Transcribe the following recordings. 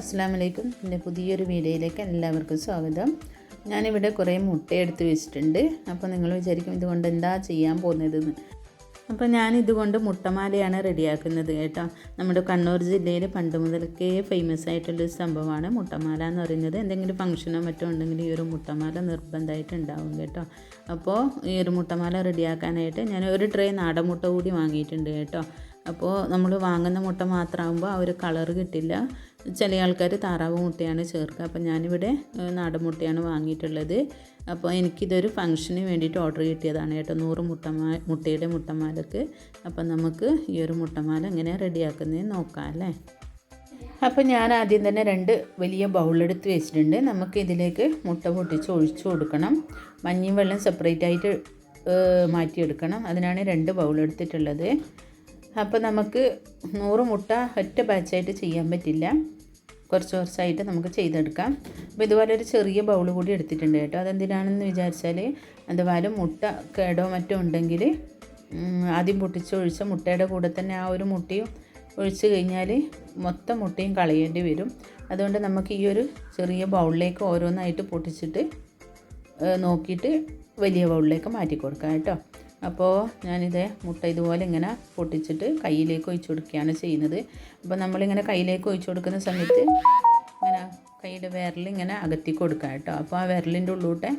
അസ്സാം വലൈക്കും എന്റെ പുതിയൊരു വീഡിയോയിലേക്ക് എല്ലാവർക്കും സ്വാഗതം. ഞാനിവിടെ കുറേ മുട്ടയെടുത്ത് വെച്ചിട്ടുണ്ട്. അപ്പോൾ നിങ്ങൾ വിചാരിക്കും ഇതുകൊണ്ട് എന്താ ചെയ്യാൻ പോകുന്നതെന്ന്. അപ്പോൾ ഞാൻ ഇതുകൊണ്ട് മുട്ടമാലയാണ് റെഡിയാക്കുന്നത് കേട്ടോ. നമ്മുടെ കണ്ണൂർ ജില്ലയിൽ പണ്ട് മുതൽക്കേ ഫേമസ് ആയിട്ടുള്ളൊരു സംഭവമാണ് മുട്ടമാല എന്ന് പറയുന്നത്. എന്തെങ്കിലും ഫംഗ്ഷനോ മറ്റോ ഉണ്ടെങ്കിൽ ഈ ഒരു മുട്ടമാല നിർബന്ധമായിട്ട് ഉണ്ടാവും കേട്ടോ. അപ്പോൾ ഈ ഒരു മുട്ടമാല റെഡിയാക്കാനായിട്ട് ഞാൻ ഒരു ട്രേ നാടൻ മുട്ട കൂടി വാങ്ങിയിട്ടുണ്ട് കേട്ടോ. അപ്പോൾ നമ്മൾ വാങ്ങുന്ന മുട്ട മാത്രമാകുമ്പോൾ ആ ഒരു കളർ കിട്ടില്ല. ചില ആൾക്കാർ താറാവ് മുട്ടയാണ് ചേർക്കുക അപ്പോൾ ഞാനിവിടെ നാടൻ മുട്ടയാണ് വാങ്ങിയിട്ടുള്ളത്. അപ്പോൾ എനിക്കിതൊരു ഫംഗ്ഷന് വേണ്ടിയിട്ട് ഓർഡർ കിട്ടിയതാണ് കേട്ടോ. നൂറ് മുട്ടമാ മുട്ടയുടെ മുട്ടമാലക്ക്. അപ്പോൾ നമുക്ക് ഈ ഒരു മുട്ടമാല എങ്ങനെ റെഡിയാക്കുന്നത് നോക്കാം അല്ലേ? അപ്പോൾ ഞാൻ ആദ്യം തന്നെ രണ്ട് വലിയ ബൗളെടുത്ത് വെച്ചിട്ടുണ്ട്. നമുക്ക് ഇതിലേക്ക് മുട്ട പൊട്ടിച്ച് ഒഴിച്ചു കൊടുക്കണം. മഞ്ഞയും വെള്ളം സെപ്പറേറ്റ് ആയിട്ട് മാറ്റിയെടുക്കണം. അതിനാണ് രണ്ട് ബൗൾ എടുത്തിട്ടുള്ളത് അപ്പോൾ നമുക്ക് നൂറ് മുട്ട ഒറ്റ ബാച്ചായിട്ട് ചെയ്യാൻ പറ്റില്ല. കുറച്ച് കുറച്ചായിട്ട് നമുക്ക് ചെയ്തെടുക്കാം. അപ്പോൾ ഇതുപോലെ ഒരു ചെറിയ ബൗൾ കൂടി എടുത്തിട്ടുണ്ട് കേട്ടോ. അതെന്തിനാണെന്ന് വിചാരിച്ചാൽ അതുപോലെ മുട്ട കേടോ മറ്റോ ഉണ്ടെങ്കിൽ ആദ്യം പൊട്ടിച്ച് ഒഴിച്ച മുട്ടയുടെ കൂടെ തന്നെ ആ ഒരു മുട്ടയും ഒഴിച്ച് കഴിഞ്ഞാൽ മൊത്തം മുട്ടയും കളയേണ്ടി വരും. അതുകൊണ്ട് നമുക്ക് ഈ ഒരു ചെറിയ ബൗളിലേക്ക് ഓരോന്നായിട്ട് പൊട്ടിച്ചിട്ട് നോക്കിയിട്ട് വലിയ ബൗളിലേക്ക് മാറ്റി കൊടുക്കാം കേട്ടോ. അപ്പോൾ ഞാനിത് മുട്ട ഇതുപോലെ ഇങ്ങനെ പൊട്ടിച്ചിട്ട് കയ്യിലേക്ക് ഒഴിച്ചു കൊടുക്കുകയാണ് ചെയ്യുന്നത്. അപ്പോൾ നമ്മളിങ്ങനെ കയ്യിലേക്ക് ഒഴിച്ചു കൊടുക്കുന്ന സമയത്ത് ഇങ്ങനെ കയ്യുടെ വിരൽ ഇങ്ങനെ അകത്തി കൊടുക്കാം കേട്ടോ. അപ്പോൾ ആ വിരലിന്റെ ഉള്ളൂട്ടെ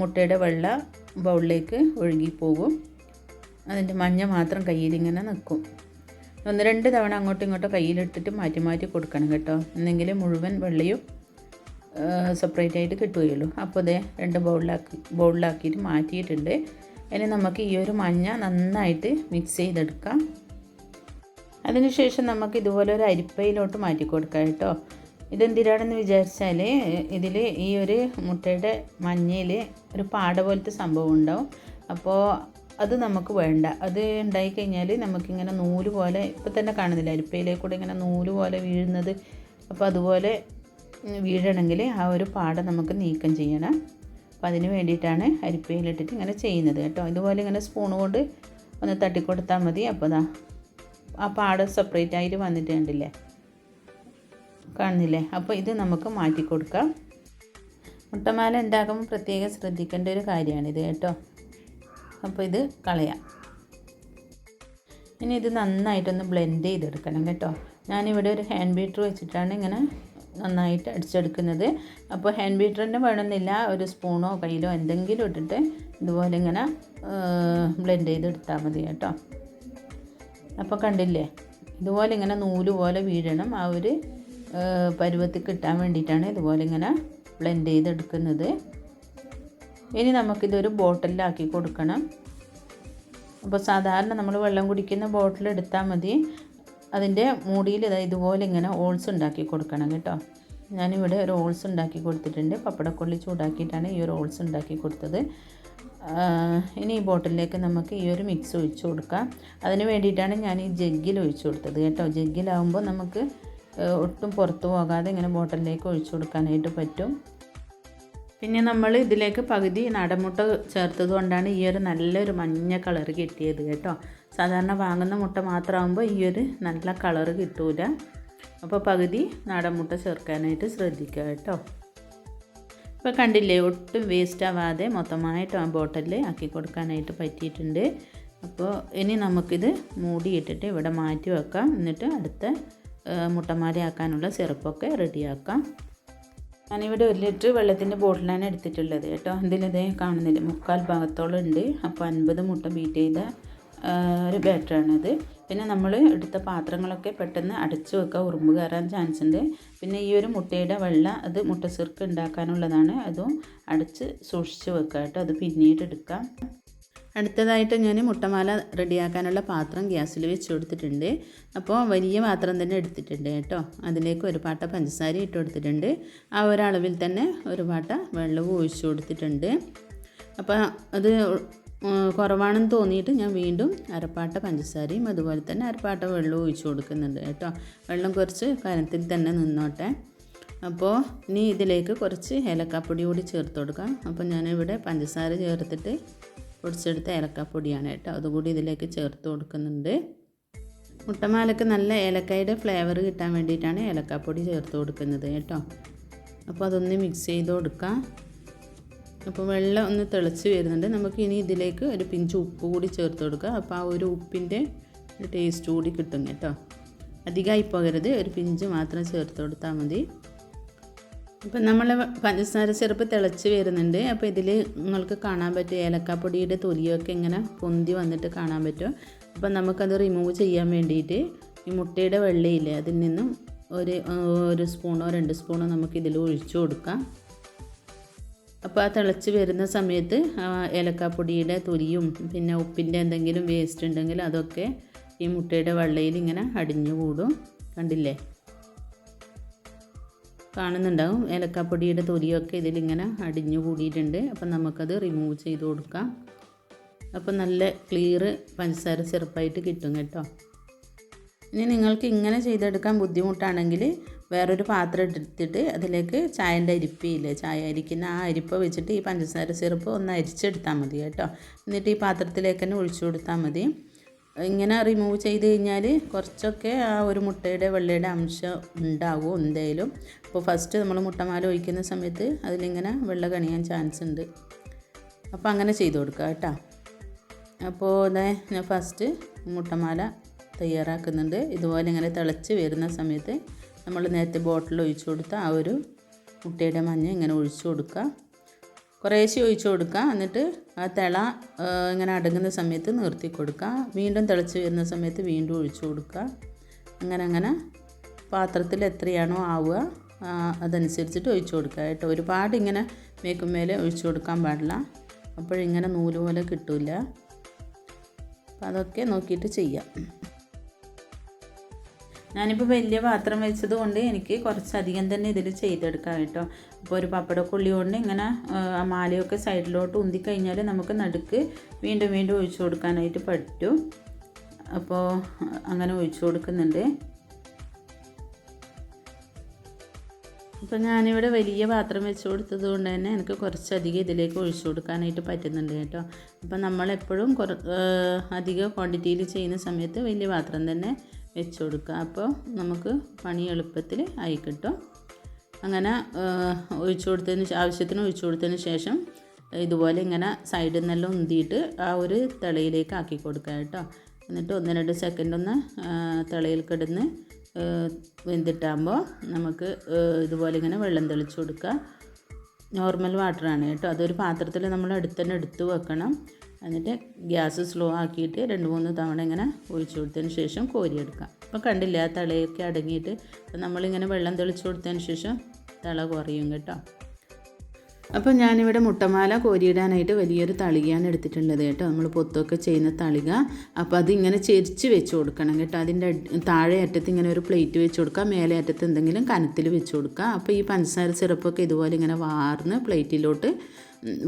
മുട്ടയുടെ വെള്ള ബൗളിലേക്ക് ഒഴുകിപ്പോകും അതിന്റെ മഞ്ഞ മാത്രം കയ്യിൽ ഇങ്ങനെ നിൽക്കും. ഒന്ന് രണ്ട് തവണ അങ്ങോട്ടും ഇങ്ങോട്ടും കയ്യിലിട്ടിട്ട് മാറ്റി മാറ്റി കൊടുക്കണം കേട്ടോ. എന്നെങ്കിൽ മുഴുവൻ വെള്ളയും സെപ്പറേറ്റ് ആയിട്ട് കിട്ടുകയുള്ളൂ. അപ്പോൾ ഇതേ രണ്ട് ബൗളിലാക്കി ബൗളിലാക്കിയിട്ട് മാറ്റിയിട്ടുണ്ട്. ഇനി നമുക്ക് ഈ ഒരു മഞ്ഞ നന്നായിട്ട് മിക്സ് ചെയ്തെടുക്കാം. അതിനുശേഷം നമുക്ക് ഇതുപോലെ ഒരു അരിപ്പയിലോട്ട് മാറ്റി കൊടുക്കാം കേട്ടോ. ഇതെന്തിനാണെന്ന് വിചാരിച്ചാൽ ഇതിൽ ഈ ഒരു മുട്ടയുടെ മഞ്ഞയിൽ ഒരു പാട പോലത്തെ സംഭവം ഉണ്ടാവും. അപ്പോൾ അത് നമുക്ക് വേണ്ട. അത് ഉണ്ടായി ഉണ്ടായിക്കഴിഞ്ഞാൽ നമുക്കിങ്ങനെ നൂൽ പോലെ ഇപ്പം തന്നെ കാണുന്നില്ല അരിപ്പയിലേക്കൂടെ ഇങ്ങനെ നൂൽ പോലെ വീഴുന്നത്. അപ്പോൾ അതുപോലെ വീഴണമെങ്കിൽ ആ ഒരു പാട നമുക്ക് നീക്കം ചെയ്യണം. അപ്പോൾ അതിന് വേണ്ടിയിട്ടാണ് അരിപ്പയിലിട്ടിട്ട് ഇങ്ങനെ ചെയ്യുന്നത് കേട്ടോ. ഇതുപോലെ ഇങ്ങനെ സ്പൂൺ കൊണ്ട് ഒന്ന് തട്ടിക്കൊടുത്താൽ മതി. അപ്പോൾ ദാ ആ പാട സെപ്പറേറ്റ് ആയിട്ട് വന്നിട്ട് കണ്ടില്ലേ? കാണുന്നില്ലേ? അപ്പോൾ ഇത് നമുക്ക് മാറ്റി കൊടുക്കാം. മുട്ടമാല ഉണ്ടാക്കുമ്പോൾ പ്രത്യേകം ശ്രദ്ധിക്കേണ്ട ഒരു കാര്യമാണിത് കേട്ടോ. അപ്പോൾ ഇത് കളയാം. ഇനി ഇത് നന്നായിട്ടൊന്ന് ബ്ലെൻഡ് ചെയ്തെടുക്കണം കേട്ടോ. ഞാനിവിടെ ഒരു ഹാൻഡ് ബീറ്റർ വെച്ചിട്ടാണ് ഇങ്ങനെ നന്നായിട്ട് അടിച്ചെടുക്കുന്നത്. അപ്പോൾ ഹാൻഡ് ബീറ്ററിന്റെ വേണമെന്നില്ല. ഒരു സ്പൂണോ കയ്യിലോ എന്തെങ്കിലും ഇട്ടിട്ട് ഇതുപോലെ ഇങ്ങനെ ബ്ലെൻഡ് ചെയ്തെടുത്താൽ മതി കേട്ടോ. അപ്പോൾ കണ്ടില്ലേ? ഇതുപോലെ ഇങ്ങനെ നൂൽ പോലെ വീഴണം. ആ ഒരു പരുവത്തിൽ കിട്ടാൻ വേണ്ടിയിട്ടാണ് ഇതുപോലെ ഇങ്ങനെ ബ്ലെൻഡ് ചെയ്തെടുക്കുന്നത്. ഇനി നമുക്കിതൊരു ബോട്ടിലാക്കി കൊടുക്കണം. അപ്പോൾ സാധാരണ നമ്മൾ വെള്ളം കുടിക്കുന്ന ബോട്ടിൽ എടുത്താൽ മതി. അതിന്റെ മൂടിയിൽ ഇതാ ഇതുപോലെ ഇങ്ങനെ ഓൾസ് ഉണ്ടാക്കി കൊടുക്കണം കേട്ടോ. ഞാനിവിടെ ഒരു ഓൾസ് ഉണ്ടാക്കി കൊടുത്തിട്ടുണ്ട്. പപ്പടക്കൊള്ളി ചൂടാക്കിയിട്ടാണ് ഈ ഒരു ഓൾസ് ഉണ്ടാക്കി കൊടുത്തത്. ഇനി ഈ ബോട്ടിലേക്ക് നമുക്ക് ഈ ഒരു മിക്സ് ഒഴിച്ചു കൊടുക്കാം. അതിന് വേണ്ടിയിട്ടാണ് ഞാൻ ഈ ജഗ്ഗിൽ ഒഴിച്ചു കൊടുത്തത് കേട്ടോ. ജഗ്ഗിലാവുമ്പോൾ നമുക്ക് ഒട്ടും പുറത്തു പോകാതെ ഇങ്ങനെ ബോട്ടിലേക്ക് ഒഴിച്ചു കൊടുക്കാനായിട്ട് പറ്റും. പിന്നെ നമ്മൾ ഇതിലേക്ക് പകുതി നടമുട്ട ചേർത്തത് കൊണ്ടാണ് ഈ ഒരു നല്ലൊരു മഞ്ഞ കളർ കിട്ടിയത് കേട്ടോ. സാധാരണ വാങ്ങുന്ന മുട്ട മാത്രമാകുമ്പോൾ ഈ ഒരു നല്ല കളറ് കിട്ടൂല. അപ്പോൾ പകുതി നാടൻ മുട്ട ചേർക്കാനായിട്ട് ശ്രദ്ധിക്കുക കേട്ടോ. ഇപ്പോൾ കണ്ടില്ലേ ഒട്ടും വേസ്റ്റ് ആവാതെ മൊത്തമായിട്ട് ആ ബോട്ടലിൽ ആക്കി കൊടുക്കാനായിട്ട് പറ്റിയിട്ടുണ്ട്. അപ്പോൾ ഇനി നമുക്കിത് മൂടിയിട്ടിട്ട് ഇവിടെ മാറ്റി വെക്കാം. എന്നിട്ട് അടുത്ത മുട്ടമാലയാക്കാനുള്ള സിറപ്പൊക്കെ റെഡിയാക്കാം. ഞാനിവിടെ ഒരു ലിറ്റർ വെള്ളത്തിന്റെ ബോട്ടിലാണ് എടുത്തിട്ടുള്ളത് കേട്ടോ. ഇതിലിതേ കാണുന്നില്ല മുക്കാൽ ഭാഗത്തോളം ഉണ്ട്. അപ്പോൾ അൻപത് മുട്ട ബീറ്റ് ചെയ്ത ഒരു ബാറ്ററാണിത്. പിന്നെ നമ്മൾ എടുത്ത പാത്രങ്ങളൊക്കെ പെട്ടെന്ന് അടച്ചു വെക്കുക. ഉറുമ്പ് കയറാൻ ചാൻസ് ഉണ്ട് പിന്നെ ഈ ഒരു മുട്ടയുടെ വെള്ള അത് മുട്ട സിർക്ക് ഉണ്ടാക്കാനുള്ളതാണ്. അതും അടച്ച് സൂക്ഷിച്ച് വെക്കുക കേട്ടോ. അത് പിന്നീട് എടുക്കാം. അടുത്തതായിട്ട് ഞാൻ മുട്ടമാല റെഡിയാക്കാനുള്ള പാത്രം ഗ്യാസിൽ വെച്ച് കൊടുത്തിട്ടുണ്ട്. അപ്പോൾ വലിയ പാത്രം തന്നെ എടുത്തിട്ടുണ്ട് കേട്ടോ. അതിലേക്ക് ഒരു പാട്ട പഞ്ചസാര ഇട്ട് കൊടുത്തിട്ടുണ്ട്. ആ ഒരളവിൽ തന്നെ ഒരു പാട്ട വെള്ളവും ഒഴിച്ചു കൊടുത്തിട്ടുണ്ട്. അപ്പോൾ അത് കുറവാണെന്ന് തോന്നിയിട്ട് ഞാൻ വീണ്ടും അരപ്പാട്ട പഞ്ചസാരയും അതുപോലെ തന്നെ അരപ്പാട്ട വെള്ളവും ഒഴിച്ചു കൊടുക്കുന്നുണ്ട് കേട്ടോ. വെള്ളം കുറച്ച് കനത്തിൽ തന്നെ നിന്നോട്ടെ. അപ്പോൾ ഇനി ഇതിലേക്ക് കുറച്ച് ഏലക്കാപ്പൊടി കൂടി ചേർത്ത് കൊടുക്കാം. അപ്പോൾ ഞാനിവിടെ പഞ്ചസാര ചേർത്തിട്ട് പൊടിച്ചെടുത്ത ഏലക്കാപ്പൊടിയാണ് കേട്ടോ. അതുകൂടി ഇതിലേക്ക് ചേർത്ത് കൊടുക്കുന്നുണ്ട്. മുട്ടമാലയ്ക്ക് നല്ല ഏലക്കായുടെ ഫ്ലേവർ കിട്ടാൻ വേണ്ടിയിട്ടാണ് ഏലക്കാപ്പൊടി ചേർത്ത് കൊടുക്കുന്നത് കേട്ടോ. അപ്പോൾ അതൊന്ന് മിക്സ് ചെയ്ത് കൊടുക്കാം. അപ്പോൾ വെള്ളം ഒന്ന് തിളച്ച് വരുന്നുണ്ട്. നമുക്ക് ഇനി ഇതിലേക്ക് ഒരു പിഞ്ച് ഉപ്പ് കൂടി ചേർത്ത് കൊടുക്കുക. അപ്പോൾ ആ ഒരു ഉപ്പിന്റെ ടേസ്റ്റ് കൂടി കിട്ടും കേട്ടോ. അധികമായി പോകരുത്. ഒരു പിഞ്ച് മാത്രം ചേർത്ത് കൊടുത്താൽ മതി. ഇപ്പം നമ്മൾ പഞ്ചസാര ചെറുപ്പ് തിളച്ച് വരുന്നുണ്ട്. അപ്പോൾ ഇതിൽ നിങ്ങൾക്ക് കാണാൻ പറ്റും ഏലക്കാപ്പൊടിയുടെ തൊലിയൊക്കെ ഇങ്ങനെ പൊന്തി വന്നിട്ട് കാണാൻ പറ്റും. അപ്പം നമുക്കത് റിമൂവ് ചെയ്യാൻ വേണ്ടിയിട്ട് ഈ മുട്ടയുടെ വെള്ളയില്ലേ അതിൽ നിന്നും ഒരു ഒരു സ്പൂണോ രണ്ട് സ്പൂണോ നമുക്ക് ഇതിൽ ഒഴിച്ചു കൊടുക്കാം. അപ്പോൾ ആ തിളച്ച് വരുന്ന സമയത്ത് ഏലക്കാപ്പൊടിയുടെ തൊലിയും പിന്നെ ഉപ്പിന്റെ എന്തെങ്കിലും വേസ്റ്റ് ഉണ്ടെങ്കിൽ അതൊക്കെ ഈ മുട്ടയുടെ വെള്ളയിൽ ഇങ്ങനെ അടിഞ്ഞു കൂടും കണ്ടില്ലേ? കാണുന്നുണ്ടാവും. ഏലക്കാപ്പൊടിയുടെ തൊലിയൊക്കെ ഇതിലിങ്ങനെ അടിഞ്ഞു കൂടിയിട്ടുണ്ട് അപ്പം നമുക്കത് റിമൂവ് ചെയ്ത് കൊടുക്കാം. അപ്പം നല്ല ക്ലിയർ പഞ്ചസാര സിറപ്പായിട്ട് കിട്ടും കേട്ടോ. ഇനി നിങ്ങൾക്ക് ഇങ്ങനെ ചെയ്തെടുക്കാൻ ബുദ്ധിമുട്ടാണെങ്കിൽ വേറൊരു പാത്രം എടുത്തിട്ട് അതിലേക്ക് ചായന്റെ അരിപ്പയില്ലേ ചായ അരിക്കുന്ന ആ അരിപ്പ വെച്ചിട്ട് ഈ പഞ്ചസാര സിറപ്പ് ഒന്ന് അരിച്ചെടുത്താൽ മതി കേട്ടോ. എന്നിട്ട് ഈ പാത്രത്തിലേക്ക് തന്നെ ഒഴിച്ചു കൊടുത്താൽ മതി. ഇങ്ങനെ റിമൂവ് ചെയ്ത് കഴിഞ്ഞാൽ കുറച്ചൊക്കെ ആ ഒരു മുട്ടയുടെ വെള്ളയുടെ അംശം ഉണ്ടാവും എന്തായാലും. അപ്പോൾ ഫസ്റ്റ് നമ്മൾ മുട്ടമാല ഒഴിക്കുന്ന സമയത്ത് അതിലിങ്ങനെ വെള്ള കണിയാൻ ചാൻസ് ഉണ്ട്. അപ്പോൾ അങ്ങനെ ചെയ്ത് കൊടുക്കുക കേട്ടോ. അപ്പോൾ ഇതേ ഞാൻ ഫസ്റ്റ് മുട്ടമാല തയ്യാറാക്കുന്നുണ്ട്. ഇതുപോലെ ഇങ്ങനെ തിളച്ച് വരുന്ന സമയത്ത് നമ്മൾ നേരത്തെ ബോട്ടിൽ ഒഴിച്ചു കൊടുത്ത ആ ഒരു മുട്ടയുടെ മഞ്ഞ ഇങ്ങനെ ഒഴിച്ചു കൊടുക്കുക. കുറേശ്ശെ ഒഴിച്ചു കൊടുക്കുക. എന്നിട്ട് ആ തിള ഇങ്ങനെ അടങ്ങുന്ന സമയത്ത് നിർത്തി കൊടുക്കുക. വീണ്ടും തിളച്ച് വരുന്ന സമയത്ത് വീണ്ടും ഒഴിച്ചു കൊടുക്കുക. അങ്ങനെ അങ്ങനെ പാത്രത്തിൽ എത്രയാണോ ആവുക അതനുസരിച്ചിട്ട് ഒഴിച്ചു കൊടുക്കുക കേട്ടോ. ഒരുപാട് ഇങ്ങനെ മേക്കുമേലെ ഒഴിച്ചു കൊടുക്കാൻ പാടില്ല. അപ്പോഴിങ്ങനെ നൂൽ പോലെ കിട്ടില്ല അപ്പോൾ അതൊക്കെ നോക്കിയിട്ട് ചെയ്യാം. ഞാനിപ്പോൾ വലിയ പാത്രം വെച്ചത് കൊണ്ട് എനിക്ക് കുറച്ചധികം തന്നെ ഇതിൽ ചെയ്തെടുക്കാം കേട്ടോ. അപ്പോൾ ഒരു പപ്പടക്കൊള്ളി കൊണ്ട് ഇങ്ങനെ ആ മാലയൊക്കെ സൈഡിലോട്ട് ഉന്തി കഴിഞ്ഞാൽ നമുക്ക് നടുക്ക് വീണ്ടും വീണ്ടും ഒഴിച്ചു കൊടുക്കാനായിട്ട് പറ്റും. അപ്പോൾ അങ്ങനെ ഒഴിച്ചു കൊടുക്കുന്നുണ്ട്. അപ്പോൾ ഞാനിവിടെ വലിയ പാത്രം വെച്ച് കൊടുത്തത് കൊണ്ട് തന്നെ എനിക്ക് കുറച്ചധികം ഇതിലേക്ക് ഒഴിച്ചു കൊടുക്കാനായിട്ട് പറ്റുന്നുണ്ട് കേട്ടോ. അപ്പോൾ നമ്മളെപ്പോഴും കുറ അധിക ക്വാണ്ടിറ്റിയിൽ ചെയ്യുന്ന സമയത്ത് വലിയ പാത്രം തന്നെ വെച്ച് കൊടുക്കുക. അപ്പോൾ നമുക്ക് പണി എളുപ്പത്തിൽ ആയി കിട്ടും. അങ്ങനെ ഒഴിച്ചു കൊടുത്തതിന് ആവശ്യത്തിന് ഒഴിച്ചു കൊടുത്തതിന് ശേഷം ഇതുപോലെ ഇങ്ങനെ സൈഡിൽ നിന്നെല്ലാം ഉന്തിയിട്ട് ആ ഒരു തിളയിലേക്ക് ആക്കി കൊടുക്കുക കേട്ടോ. എന്നിട്ട് ഒന്ന് രണ്ട് സെക്കൻഡ് ഒന്ന് തിളയിൽ കിടന്ന് വെന്തിട്ടാകുമ്പോൾ നമുക്ക് ഇതുപോലെ ഇങ്ങനെ വെള്ളം തെളിച്ച് കൊടുക്കുക. നോർമൽ വാട്ടറാണ് കേട്ടോ. അതൊരു പാത്രത്തിൽ നമ്മൾ അടുത്ത് തന്നെ എടുത്ത് വെക്കണം. എന്നിട്ട് ഗ്യാസ് സ്ലോ ആക്കിയിട്ട് രണ്ട് മൂന്ന് തവണ ഇങ്ങനെ ഒഴിച്ചു കൊടുത്തതിന് ശേഷം കോരിയെടുക്കാം. അപ്പോൾ കണ്ടില്ല ആ തളയൊക്കെ അടങ്ങിയിട്ട് നമ്മളിങ്ങനെ വെള്ളം തെളിച്ചു കൊടുത്തതിന് ശേഷം തള കുറയും കേട്ടോ. അപ്പോൾ ഞാനിവിടെ മുട്ടമാല കോരിയിടാനായിട്ട് വലിയൊരു തളികയാണ് എടുത്തിട്ടുള്ളത് കേട്ടോ. നമ്മൾ പൊത്തൊക്കെ ചെയ്യുന്ന തളിക. അപ്പോൾ അതിങ്ങനെ ചെരിച്ച് വെച്ച് കൊടുക്കണം കേട്ടോ. അതിന്റെ താഴെ അറ്റത്ത് ഇങ്ങനെ ഒരു പ്ലേറ്റ് വെച്ച് കൊടുക്കുക മേലെ അറ്റത്ത് എന്തെങ്കിലും കനത്തിൽ വെച്ച് കൊടുക്കുക അപ്പോൾ ഈ പഞ്ചസാര സിറപ്പൊക്കെ ഇതുപോലെ ഇങ്ങനെ വാർന്ന് പ്ലേറ്റിലോട്ട്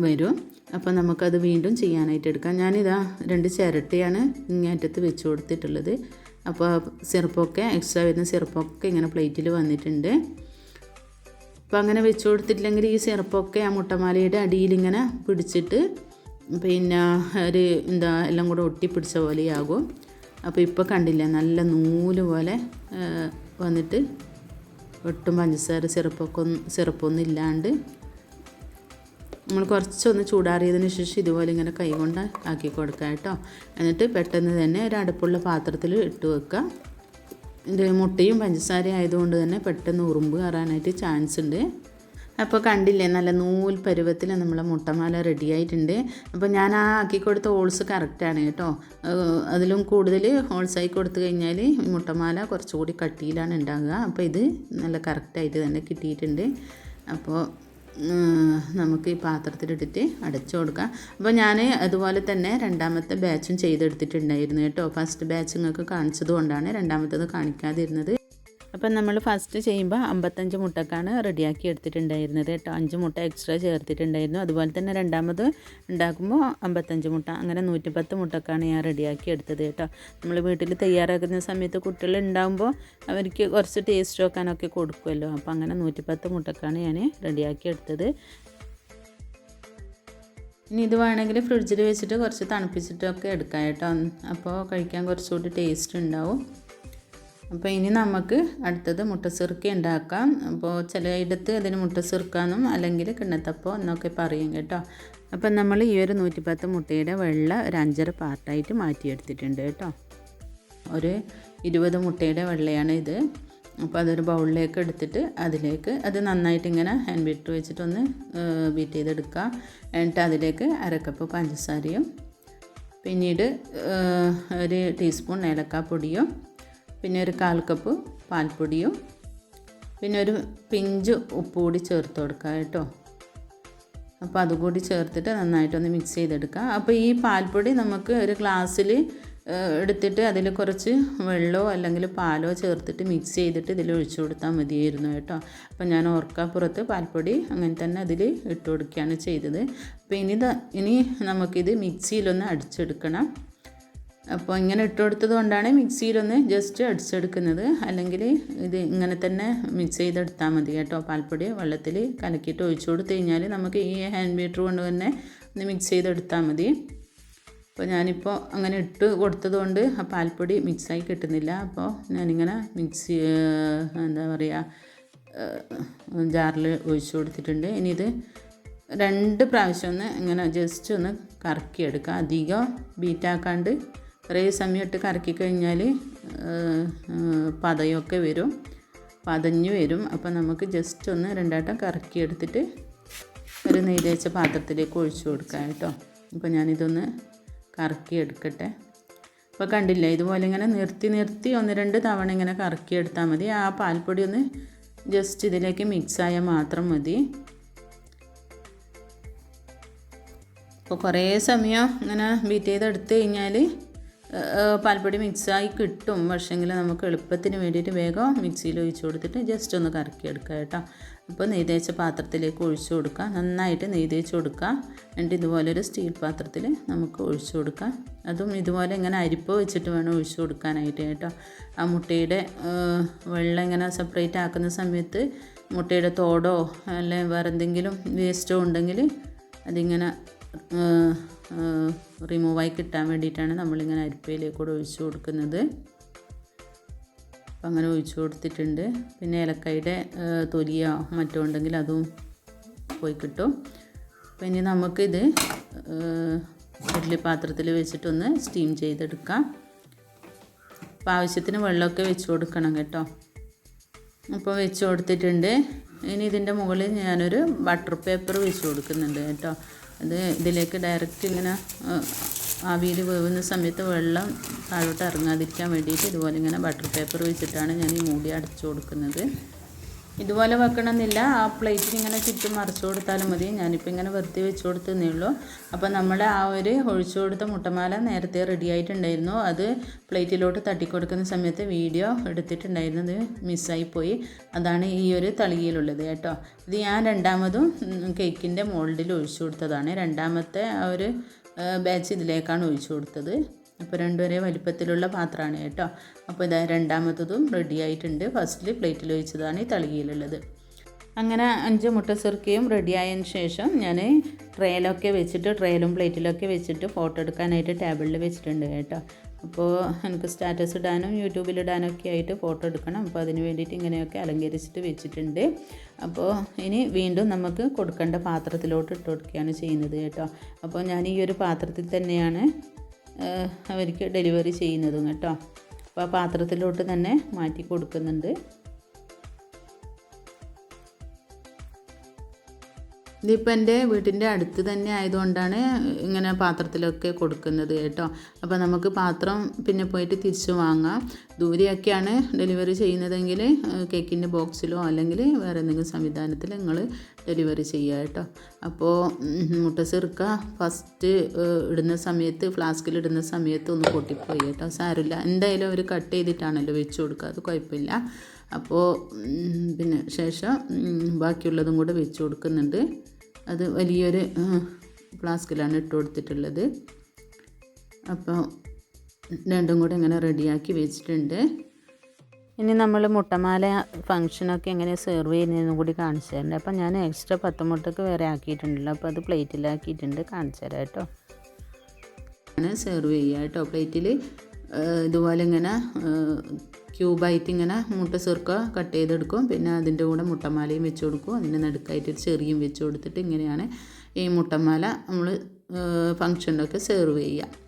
വരും. അപ്പോൾ നമുക്കത് വീണ്ടും ചെയ്യാനായിട്ട് എടുക്കാം. ഞാനിതാ രണ്ട് ചിരട്ടയാണ് ഇങ്ങേറ്റത്ത് വെച്ച് കൊടുത്തിട്ടുള്ളത്. അപ്പോൾ സിറപ്പൊക്കെ എക്സ്ട്രാ വരുന്ന സിറപ്പൊക്കെ ഇങ്ങനെ പ്ലേറ്റിൽ വന്നിട്ടുണ്ട്. അപ്പോൾ അങ്ങനെ വെച്ച് കൊടുത്തിട്ടില്ലെങ്കിൽ ഈ സിറപ്പൊക്കെ ആ മുട്ടമാലയുടെ അടിയിലിങ്ങനെ പിടിച്ചിട്ട് പിന്നെ ഒരു എന്താ എല്ലാം കൂടെ ഒട്ടിപ്പിടിച്ച പോലെയാകും. അപ്പോൾ ഇപ്പോൾ കണ്ടില്ല നല്ല നൂൽ പോലെ വന്നിട്ട് ഒട്ടും പഞ്ചസാര സിറപ്പൊക്കെ സിറപ്പൊന്നും ഇല്ലാണ്ട് നമ്മൾ കുറച്ചൊന്ന് ചൂടാറിയതിന് ശേഷം ഇതുപോലെ ഇങ്ങനെ കൈകൊണ്ട് ആക്കി കൊടുക്കുക കേട്ടോ. എന്നിട്ട് പെട്ടെന്ന് തന്നെ ഒരു അടുപ്പുള്ള പാത്രത്തിൽ ഇട്ട് വെക്കുക. ഇതിന്റെ മുട്ടയും പഞ്ചസാരയും ആയതുകൊണ്ട് തന്നെ പെട്ടെന്ന് ഉറുമ്പ് കയറാനായിട്ട് ചാൻസ് ഉണ്ട്. അപ്പോൾ കണ്ടില്ലേ നല്ല നൂൽ പരുവത്തിൽ നമ്മളെ മുട്ടമാല റെഡി ആയിട്ടുണ്ട്. അപ്പോൾ ഞാൻ ആ ആക്കി കൊടുത്ത ഹോൾസ് കറക്റ്റാണ് കേട്ടോ. അതിലും കൂടുതൽ ഹോൾസായി കൊടുത്തു കഴിഞ്ഞാൽ മുട്ടമാല കുറച്ചുകൂടി കട്ടിയിലാണ് ഉണ്ടാകുക അപ്പോൾ ഇത് നല്ല കറക്റ്റായിട്ട് തന്നെ കിട്ടിയിട്ടുണ്ട്. അപ്പോൾ നമുക്ക് ഈ പാത്രത്തിലിട്ടിട്ട് അടച്ചു കൊടുക്കാം. അപ്പോൾ ഞാൻ അതുപോലെ തന്നെ രണ്ടാമത്തെ ബാച്ചും ചെയ്തെടുത്തിട്ടുണ്ടായിരുന്നു കേട്ടോ. ഫസ്റ്റ് ബാച്ച് നിങ്ങൾക്ക് കാണിച്ചത് കൊണ്ടാണ് രണ്ടാമത്തത് കാണിക്കാതിരുന്നത്. അപ്പം നമ്മൾ ഫസ്റ്റ് ചെയ്യുമ്പോൾ അമ്പത്തഞ്ച് മുട്ടക്കാണ് റെഡിയാക്കി എടുത്തിട്ടുണ്ടായിരുന്നത് കേട്ടോ. അഞ്ച് മുട്ട എക്സ്ട്രാ ചേർത്തിട്ടുണ്ടായിരുന്നു. അതുപോലെ തന്നെ രണ്ടാമത് ഉണ്ടാക്കുമ്പോൾ അമ്പത്തഞ്ച് മുട്ട അങ്ങനെ നൂറ്റിപ്പത്ത് മുട്ടക്കാണ് ഞാൻ റെഡിയാക്കി എടുത്തത് കേട്ടോ. നമ്മൾ വീട്ടിൽ തയ്യാറാക്കുന്ന സമയത്ത് കുട്ടികൾ ഉണ്ടാകുമ്പോൾ അവർക്ക് കുറച്ച് ടേസ്റ്റ് വെക്കാനൊക്കെ കൊടുക്കുമല്ലോ. അപ്പോൾ അങ്ങനെ നൂറ്റിപ്പത്ത് മുട്ടക്കാണ് ഞാൻ റെഡിയാക്കി എടുത്തത്. ഇനി ഇത് വേണമെങ്കിൽ ഫ്രിഡ്ജിൽ വെച്ചിട്ട് കുറച്ച് തണുപ്പിച്ചിട്ടൊക്കെ എടുക്കാം കേട്ടോ. അപ്പോൾ കഴിക്കാൻ കുറച്ചുകൂടി ടേസ്റ്റ് ഉണ്ടാവും. അപ്പോൾ ഇനി നമുക്ക് അടുത്തത് മുട്ടസിറുക്കി ഉണ്ടാക്കാം. അപ്പോൾ ചിലയിടത്ത് അതിന് മുട്ടസുറുക്കാന്നും അല്ലെങ്കിൽ കിണ്ണത്തപ്പോ എന്നൊക്കെ പറയും കേട്ടോ. അപ്പം നമ്മൾ ഈ ഒരു നൂറ്റിപ്പത്ത് മുട്ടയുടെ വെള്ള ഒരു അഞ്ചര പാർട്ടായിട്ട് മാറ്റിയെടുത്തിട്ടുണ്ട് കേട്ടോ. ഒരു ഇരുപത് മുട്ടയുടെ വെള്ളയാണ് ഇത്. അപ്പോൾ അതൊരു ബൗളിലേക്ക് എടുത്തിട്ട് അതിലേക്ക് അത് നന്നായിട്ട് ഇങ്ങനെ ഹാൻഡ് ബീറ്റർ വെച്ചിട്ടൊന്ന് ബീറ്റ് ചെയ്തെടുക്കുക. എന്നിട്ട് അതിലേക്ക് അരക്കപ്പ് പഞ്ചസാരയും പിന്നീട് ഒരു ടീസ്പൂൺ ഏലക്കാപ്പൊടിയും പിന്നെ ഒരു കാൽ കപ്പ് പാൽപ്പൊടിയും പിന്നെ ഒരു പിഞ്ച് ഉപ്പ് കൂടി ചേർത്ത് കൊടുക്കുക കേട്ടോ. അപ്പോൾ അതുകൂടി ചേർത്തിട്ട് നന്നായിട്ടൊന്ന് മിക്സ് ചെയ്തെടുക്കുക. അപ്പോൾ ഈ പാൽപ്പൊടി നമുക്ക് ഒരു ഗ്ലാസ്സിൽ എടുത്തിട്ട് അതിൽ കുറച്ച് വെള്ളമോ അല്ലെങ്കിൽ പാലോ ചേർത്തിട്ട് മിക്സ് ചെയ്തിട്ട് ഇതിൽ ഒഴിച്ചു കൊടുത്താൽ മതിയായിരുന്നു കേട്ടോ. അപ്പോൾ ഞാൻ ഓർക്കാപ്പുറത്ത് പാൽപ്പൊടി അങ്ങനെ തന്നെ അതിൽ ഇട്ട് കൊടുക്കുകയാണ് ചെയ്തത്. അപ്പോൾ ഇനി ഇനി നമുക്കിത് മിക്സിയിലൊന്ന് അടിച്ചെടുക്കണം. അപ്പോൾ ഇങ്ങനെ ഇട്ട് കൊടുത്തത് കൊണ്ടാണ് മിക്സിയിലൊന്ന് ജസ്റ്റ് അടിച്ചെടുക്കുന്നത്. അല്ലെങ്കിൽ ഇത് ഇങ്ങനെ തന്നെ മിക്സ് ചെയ്തെടുത്താൽ മതി കേട്ടോ. പാൽപ്പൊടി വെള്ളത്തിൽ കലക്കിയിട്ട് ഒഴിച്ചു കൊടുത്തു കഴിഞ്ഞാൽ നമുക്ക് ഈ ഹാൻഡ് ബീറ്റർ കൊണ്ട് തന്നെ ഒന്ന് മിക്സ് ചെയ്തെടുത്താൽ മതി. അപ്പോൾ ഞാനിപ്പോൾ അങ്ങനെ ഇട്ട് കൊടുത്തത് കൊണ്ട് ആ പാൽപ്പൊടി മിക്സായി കിട്ടുന്നില്ല. അപ്പോൾ ഞാനിങ്ങനെ മിക്സി എന്താ പറയുക ജാറിൽ ഒഴിച്ചു കൊടുത്തിട്ടുണ്ട്. ഇനി ഇത് രണ്ട് പ്രാവശ്യം ഒന്ന് ഇങ്ങനെ ജസ്റ്റ് ഒന്ന് കറക്കിയെടുക്കുക. അധികം ബീറ്റാക്കാണ്ട് കുറേ സമയം ഇട്ട് കറക്കി കഴിഞ്ഞാൽ പതയൊക്കെ വരും. പതഞ്ഞു വരും. അപ്പോൾ നമുക്ക് ജസ്റ്റ് ഒന്ന് രണ്ടാട്ടം കറക്കി എടുത്തിട്ട് ഒരു നെയ്തേച്ച പാത്രത്തിലേക്ക് ഒഴിച്ചു കൊടുക്കാം കേട്ടോ. അപ്പോൾ ഞാനിതൊന്ന് കറക്കി എടുക്കട്ടെ അപ്പോൾ കണ്ടില്ല ഇതുപോലെ ഇങ്ങനെ നിർത്തി നിർത്തി ഒന്ന് രണ്ട് തവണ ഇങ്ങനെ കറക്കി എടുത്താൽ മതി. ആ പാൽപ്പൊടി ഒന്ന് ജസ്റ്റ് ഇതിലേക്ക് മിക്സായാൽ മാത്രം മതി. അപ്പോൾ കുറേ സമയം ഇങ്ങനെ ബീറ്റ് ചെയ്തെടുത്ത് കഴിഞ്ഞാൽ പാൽപ്പൊടി മിക്സായി കിട്ടും. പക്ഷേങ്കിൽ നമുക്ക് എളുപ്പത്തിന് വേണ്ടിയിട്ട് വേഗം മിക്സിയിൽ ഒഴിച്ച് കൊടുത്തിട്ട് ജസ്റ്റ് ഒന്ന് കറക്കിയെടുക്കുക കേട്ടോ. അപ്പോൾ നെയ്തേച്ച പാത്രത്തിലേക്ക് ഒഴിച്ചു കൊടുക്കുക. നന്നായിട്ട് നെയ്തേച്ച് കൊടുക്കുക. എന്നിട്ട് ഇതുപോലെ ഒരു സ്റ്റീൽ പാത്രത്തിൽ നമുക്ക് ഒഴിച്ചു കൊടുക്കാം അതും ഇതുപോലെ ഇങ്ങനെ അരിപ്പ് വെച്ചിട്ട് വേണം ഒഴിച്ചു കൊടുക്കാനായിട്ട് കേട്ടോ. ആ മുട്ടയുടെ വെള്ളം ഇങ്ങനെ സെപ്പറേറ്റ് ആക്കുന്ന സമയത്ത് മുട്ടയുടെ തോടോ അല്ലെങ്കിൽ വേറെ എന്തെങ്കിലും വേസ്റ്റോ ഉണ്ടെങ്കിൽ അതിങ്ങനെ റിമൂവായി കിട്ടാൻ വേണ്ടിയിട്ടാണ് നമ്മളിങ്ങനെ അരിപ്പയിലേക്കൂടെ ഒഴിച്ചു കൊടുക്കുന്നത്. അപ്പം അങ്ങനെ ഒഴിച്ചു കൊടുത്തിട്ടുണ്ട്. പിന്നെ ഏലക്കായുടെ തൊലിയോ മറ്റോ ഉണ്ടെങ്കിൽ അതും പോയി കിട്ടും. അപ്പം ഇനി നമുക്കിത് ഇഡ്ഡലി പാത്രത്തിൽ വെച്ചിട്ടൊന്ന് സ്റ്റീം ചെയ്തെടുക്കാം. അപ്പം ആവശ്യത്തിന് വെള്ളമൊക്കെ വെച്ച് കൊടുക്കണം കേട്ടോ. അപ്പോൾ വെച്ച് കൊടുത്തിട്ടുണ്ട്. ഇനി ഇതിന്റെ മുകളിൽ ഞാനൊരു ബട്ടർ പേപ്പർ വെച്ച് കൊടുക്കുന്നുണ്ട് കേട്ടോ. അത് ഇതിലേക്ക് ഡയറക്റ്റ് ഇങ്ങനെ ആവിയിൽ വേവുന്ന സമയത്ത് വെള്ളം താഴോട്ട് ഇറങ്ങാതിരിക്കാൻ വേണ്ടിയിട്ട് ഇതുപോലെ ഇങ്ങനെ ബട്ടർ പേപ്പർ വെച്ചിട്ടാണ് ഞാൻ ഈ മൂടി അടച്ചു കൊടുക്കുന്നത്. ഇതുപോലെ വെക്കണമെന്നില്ല. ആ പ്ലേറ്റിന് ഇങ്ങനെ ചുറ്റും മറിച്ചു കൊടുത്താലും മതി. ഞാനിപ്പോൾ ഇങ്ങനെ വെറുതെ വെച്ച് കൊടുത്തേ ഉള്ളൂ. അപ്പോൾ നമ്മുടെ ആ ഒരു ഒഴിച്ചു കൊടുത്ത മുട്ടമാല നേരത്തെ റെഡി ആയിട്ടുണ്ടായിരുന്നു. അത് പ്ലേറ്റിലോട്ട് തട്ടിക്കൊടുക്കുന്ന സമയത്ത് വീഡിയോ എടുത്തിട്ടുണ്ടായിരുന്നത് മിസ്സായിപ്പോയി അതാണ് ഈ ഒരു തളികയിലുള്ളത് കേട്ടോ. ഇത് ഞാൻ രണ്ടാമതും കേക്കിന്റെ മോൾഡിൽ ഒഴിച്ചു കൊടുത്തതാണ്. രണ്ടാമത്തെ ആ ഒരു ബാച്ച് ഇതിലേക്കാണ് ഒഴിച്ചു കൊടുത്തത്. അപ്പോൾ രണ്ടുവരെ വലിപ്പത്തിലുള്ള പാത്രമാണ് കേട്ടോ. അപ്പോൾ ഇതാ രണ്ടാമത്തതും റെഡി ആയിട്ടുണ്ട്. ഫസ്റ്റിൽ പ്ലേറ്റിൽ ഒഴിച്ചതാണ് ഈ തളികയിലുള്ളത്. അങ്ങനെ അഞ്ച് മുട്ട ചെറുക്കയും റെഡിയായതിന് ശേഷം ഞാൻ ട്രേയിലൊക്കെ വെച്ചിട്ട് ട്രേയിലും പ്ലേറ്റിലൊക്കെ വെച്ചിട്ട് ഫോട്ടോ എടുക്കാനായിട്ട് ടേബിളിൽ വെച്ചിട്ടുണ്ട് കേട്ടോ. അപ്പോൾ എനിക്ക് സ്റ്റാറ്റസ് ഇടാനും യൂട്യൂബിൽ ഇടാനൊക്കെ ആയിട്ട് ഫോട്ടോ എടുക്കണം. അപ്പോൾ അതിന് വേണ്ടിയിട്ട് ഇങ്ങനെയൊക്കെ അലങ്കരിച്ചിട്ട് വെച്ചിട്ടുണ്ട്. അപ്പോൾ ഇനി വീണ്ടും നമുക്ക് കൊടുക്കേണ്ട പാത്രത്തിലോട്ട് ഇട്ട് കൊടുക്കുകയാണ് ചെയ്യുന്നത് കേട്ടോ. അപ്പോൾ ഞാൻ ഈ ഒരു പാത്രത്തിൽ തന്നെയാണ് അവർക്ക് ഡെലിവറി ചെയ്യുന്നതും കേട്ടോ. അപ്പോൾ ആ പാത്രത്തിലോട്ട് തന്നെ മാറ്റി കൊടുക്കുന്നുണ്ട്. ഇതിപ്പോൾ എന്റെ വീട്ടിന്റെ അടുത്ത് തന്നെ ആയതുകൊണ്ടാണ് ഇങ്ങനെ പാത്രത്തിലൊക്കെ കൊടുക്കുന്നത് കേട്ടോ. അപ്പോൾ നമുക്ക് പാത്രം പിന്നെ പോയിട്ട് തിരിച്ചു വാങ്ങാം. ദൂരെയൊക്കെയാണ് ഡെലിവറി ചെയ്യുന്നതെങ്കിൽ കേക്കിന്റെ ബോക്സിലോ അല്ലെങ്കിൽ വേറെ എന്തെങ്കിലും സംവിധാനത്തിൽ നിങ്ങൾ ഡെലിവറി ചെയ്യുക കേട്ടോ. അപ്പോൾ മുട്ട ചെറുക്ക ഫസ്റ്റ് ഇടുന്ന സമയത്ത് ഫ്ലാസ്കിൽ ഇടുന്ന സമയത്ത് ഒന്ന് പൊട്ടിപ്പോയി കേട്ടോ. സാരമില്ല. എന്തായാലും അവർ കട്ട് ചെയ്തിട്ടാണല്ലോ വെച്ച് കൊടുക്കുക. അത് കുഴപ്പമില്ല. അപ്പോൾ പിന്നെ ശേഷം ബാക്കിയുള്ളതും കൂടെ വെച്ച് കൊടുക്കുന്നുണ്ട്. അത് വലിയൊരു ഫ്ലാസ്കിലാണ് ഇട്ട് കൊടുത്തിട്ടുള്ളത്. അപ്പോൾ രണ്ടും കൂടെ ഇങ്ങനെ റെഡിയാക്കി വെച്ചിട്ടുണ്ട്. ഇനി നമ്മൾ മുട്ടമാല ഫങ്ഷനൊക്കെ എങ്ങനെ സെർവ് ചെയ്യുന്നതെന്നും കൂടി കാണിച്ചു തരുന്നുണ്ട് അപ്പം ഞാൻ എക്സ്ട്രാ പത്ത് മുട്ടക്ക് വേറെ ആക്കിയിട്ടുണ്ടല്ലോ. അപ്പോൾ അത് പ്ലേറ്റിലാക്കിയിട്ടുണ്ട്. കാണിച്ചു തരാം കേട്ടോ. സെർവ് ചെയ്യുക കേട്ടോ. പ്ലേറ്റിൽ ഇതുപോലെ ഇങ്ങനെ ക്യൂബായിട്ട് ഇങ്ങനെ മുട്ട ചെറുക്ക കട്ട് ചെയ്തെടുക്കും. പിന്നെ അതിന്റെ കൂടെ മുട്ടമാലയും വെച്ച് കൊടുക്കും അതിന്റെ നടുക്കായിട്ട് ഒരു ചെറിയും വെച്ച് കൊടുത്തിട്ട് ഇങ്ങനെയാണ് ഈ മുട്ടമാല നമ്മൾ ഫങ്ഷനിലൊക്കെ സെർവ് ചെയ്യുക.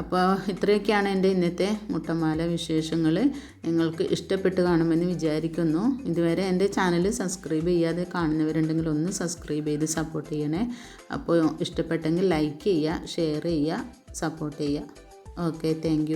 അപ്പോൾ ഇത്രയൊക്കെയാണ് എന്റെ ഇന്നത്തെ മുട്ടമാല വിശേഷങ്ങൾ. നിങ്ങൾക്ക് ഇഷ്ടപ്പെട്ട് കാണുമെന്ന് വിചാരിക്കുന്നു. ഇതുവരെ എന്റെ ചാനൽ സബ്സ്ക്രൈബ് ചെയ്യാതെ കാണുന്നവരുണ്ടെങ്കിൽ ഒന്ന് സബ്സ്ക്രൈബ് ചെയ്ത് സപ്പോർട്ട് ചെയ്യണേ. അപ്പോൾ ഇഷ്ടപ്പെട്ടെങ്കിൽ ലൈക്ക് ചെയ്യുക ഷെയർ ചെയ്യുക സപ്പോർട്ട് ചെയ്യുക. Okay thank